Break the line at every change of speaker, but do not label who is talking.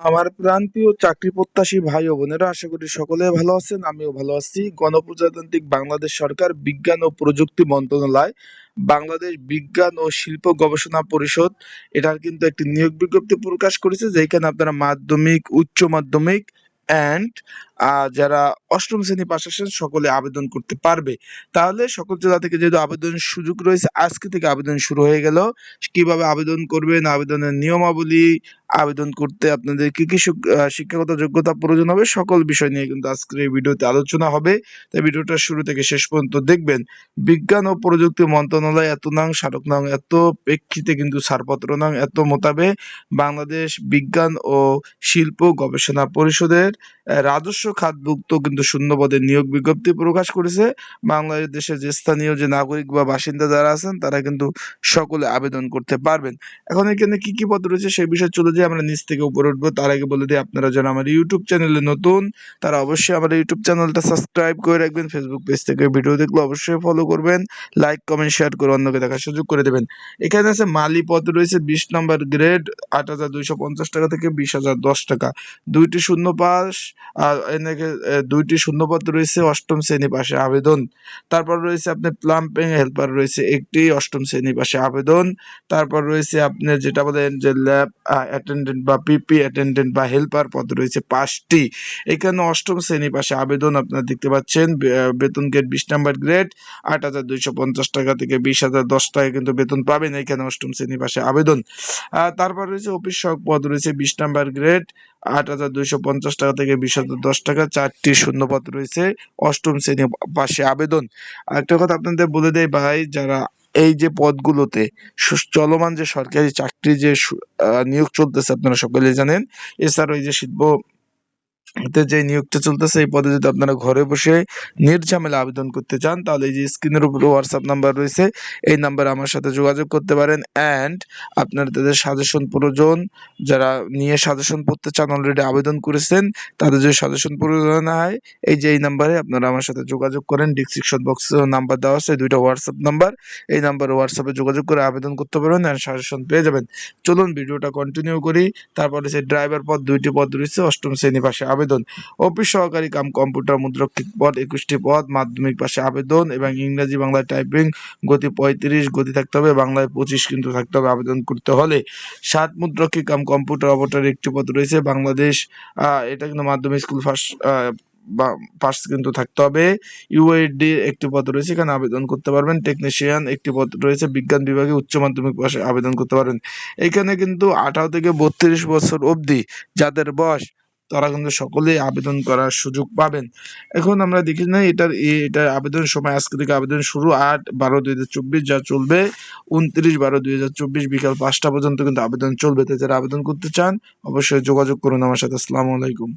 আমার প্রাণপ্রিয় চাকরি প্রত্যাশী ভাই ও বোনেরা, আশা করি সকলে ভালো আছেন, আমিও ভালো আছি। গণপ্রজাতান্ত্রিক বাংলাদেশ সরকার বিজ্ঞান ও প্রযুক্তি মন্ত্রণালয়, বাংলাদেশ বিজ্ঞান ও শিল্প গবেষণা পরিষদ, এটার কিন্তু একটি নিয়োগ বিজ্ঞপ্তি প্রকাশ করেছে, যেখানে আপনারা মাধ্যমিক, উচ্চ মাধ্যমিক অ্যান্ড যারা অষ্টম শ্রেণি পাশ আসেন সকলে আবেদন করতে পারবে। তাহলে সকল জেলা থেকে যেহেতু আবেদনের সুযোগ রয়েছে, আজকে থেকে আবেদন শুরু হয়ে গেল। কীভাবে আবেদন করবেন, আবেদনের নিয়মাবলী, আবেদন করতে আপনাদের কি কি শিক্ষাগত যোগ্যতা প্রয়োজন হবে, সকল বিষয় নিয়ে কিন্তু আজকের এই ভিডিওতে আলোচনা হবে। তাই ভিডিওটা শুরু থেকে শেষ পর্যন্ত দেখবেন। বিজ্ঞান ও প্রযুক্তি মন্ত্রণালয় এত নাং, স্মারক নাং, এত প্রেক্ষিতে কিন্তু ছাড়পত্র নাং, এত মোতাবেক বাংলাদেশ বিজ্ঞান ও শিল্প গবেষণা পরিষদের রাজস্ব খাতভুক্ত কিন্তু শূন্যপদের নিয়োগ বিজ্ঞপ্তি প্রকাশ করেছে। বাংলাদেশের যে স্থানীয় যে নাগরিক বা বাসিন্দা যারা আছেন তারা কিন্তু সকলে আবেদন করতে পারবেন। এখন এখানে কি কি পদ রয়েছে সেই বিষয়ে চলে যাই। আমরা নিচ থেকে উপরে উঠবো। তার আগে বলে দিই আপনারা যারা আমার ইউটিউব চ্যানেলে নতুন তারা অবশ্যই আমার ইউটিউব চ্যানেলটা সাবস্ক্রাইব করে রাখবেন। ফেসবুক পেজ থেকে ভিডিও দেখলে অবশ্যই ফলো করবেন। লাইক কমেন্ট শেয়ার করে অন্যকে দেখার সুযোগ করে দেবেন। এখানে আছে মালি পদ রয়েছে বিশ নম্বর গ্রেড আট হাজার দুইশো পঞ্চাশ টাকা থেকে বিশ টাকা। দুইটি শূন্য আহ, দুইটি শূন্যপদ রয়েছে, অষ্টম শ্রেণি পাশে আবেদন। তারপর রয়েছে আপনার প্লাম্পিং হেল্পার রয়েছে, একটি অষ্টম শ্রেণি পাশে আবেদন। তারপর রয়েছে আপনার যেটা বলেন যে ল্যাব অ্যাটেন্ডেন্ট বা পিপি অ্যাটেন্ডেন্ট বা হেল্পার পদ রয়েছে পাঁচটি। এখানে অষ্টম শ্রেণি পাশে আবেদন আপনারা দেখতে পাচ্ছেন বেতন গ্রেড বিশ নাম্বার গ্রেড আট হাজার দুইশো পঞ্চাশ টাকা থেকে বিশ হাজার দশ টাকা কিন্তু বেতন পাবেন এখানে অষ্টম শ্রেণি পাশে আবেদন। তারপর রয়েছে অফিস সহক পদ রয়েছে বিশ নাম্বার গ্রেড আট হাজার দুইশো পঞ্চাশ টাকা থেকে বিশ হাজার দশ টাকা, চারটি শূন্য পদ রয়েছে। অষ্টম শ্রেণি পাশে আবেদন। আরেকটা কথা আপনাদের বলে দেয় ভাই, যারা এই যে পদগুলোতে চলমান যে সরকারি চাকরি যে নিয়োগ চলতেছে, আপনারা সকলে জানেন এছাড়া এই যে শিল্প তে যে নিয়োগটা চলতেছে, এই পদে যদি আপনারা ঘরে বসে নির্ঝামেলা আবেদন করতে চান, তাহলে এই যে স্ক্রিনের উপরে হোয়াটসঅ্যাপ নাম্বার রয়েছে, এই নাম্বারে আমার সাথে যোগাযোগ করতে পারেন অ্যান্ড আপনারা তাদের সাজেশন প্রয়োজন, যারা নিয়ে সাজেশন পড়তে চান অলরেডি আবেদন করেছেন, তাদের যদি সাজেশন প্রয়োজন হয়, এই যে এই নাম্বারে আপনারা আমার সাথে যোগাযোগ করেন ডিসক্রিপশন বক্সে নাম্বার দেওয়া আছে দুইটা হোয়াটসঅ্যাপ নাম্বার এই নাম্বারে হোয়াটসঅ্যাপে যোগাযোগ করে আবেদন করতে পারবেন অ্যান্ড সাজেশন পেয়ে যাবেন। চলুন ভিডিওটা কন্টিনিউ করি, তারপরে সেই ড্রাইভার পদ, দুইটি পদ রয়েছে, অষ্টম শ্রেণি পাশে আবেদন অফিস সহকারী কাম কম্পিউটার মুদ্রক্ষিক পদ একুশটি পদ মাধ্যমিক পাশে আবেদন এবং ইংরেজি বাংলায় টাইপিং, গতি পঁয়ত্রিশ, গতি থাকতে হবে, বাংলায় পঁচিশ কিন্তু থাকতে হবে আবেদন করতে হলে। সাত মুদ্রক্ষিক কাম কম্পিউটার অপারেটর একটি পদ রয়েছে, বাংলাদেশ এটা কিন্তু মাধ্যমিক স্কুল ফার্স্ট বা পাস কিন্তু থাকতে হবে। ইউএডি একটি পদ রয়েছে, এখানে আবেদন করতে পারবেন। টেকনিশিয়ান একটি পদ রয়েছে, বিজ্ঞান বিভাগে উচ্চ মাধ্যমিক পাশে আবেদন করতে পারবেন এখানে কিন্তু আঠারো থেকে বত্রিশ বছর অবধি যাদের বয়স তারা কিন্তু সকলেই আবেদন করার সুযোগ পাবেন। এখন আমরা দেখি না এটার এটা এটার আবেদন সময়, আজকে থেকে আবেদন শুরু আট বারো দুই হাজার চব্বিশ যা চলবে। উনত্রিশ বারো দুই হাজার চব্বিশ বিকাল পাঁচটা পর্যন্ত কিন্তু আবেদন চলবে। তাই যারা আবেদন করতে চান, অবশ্যই যোগাযোগ করুন আমার সাথে। আসসালামু আলাইকুম।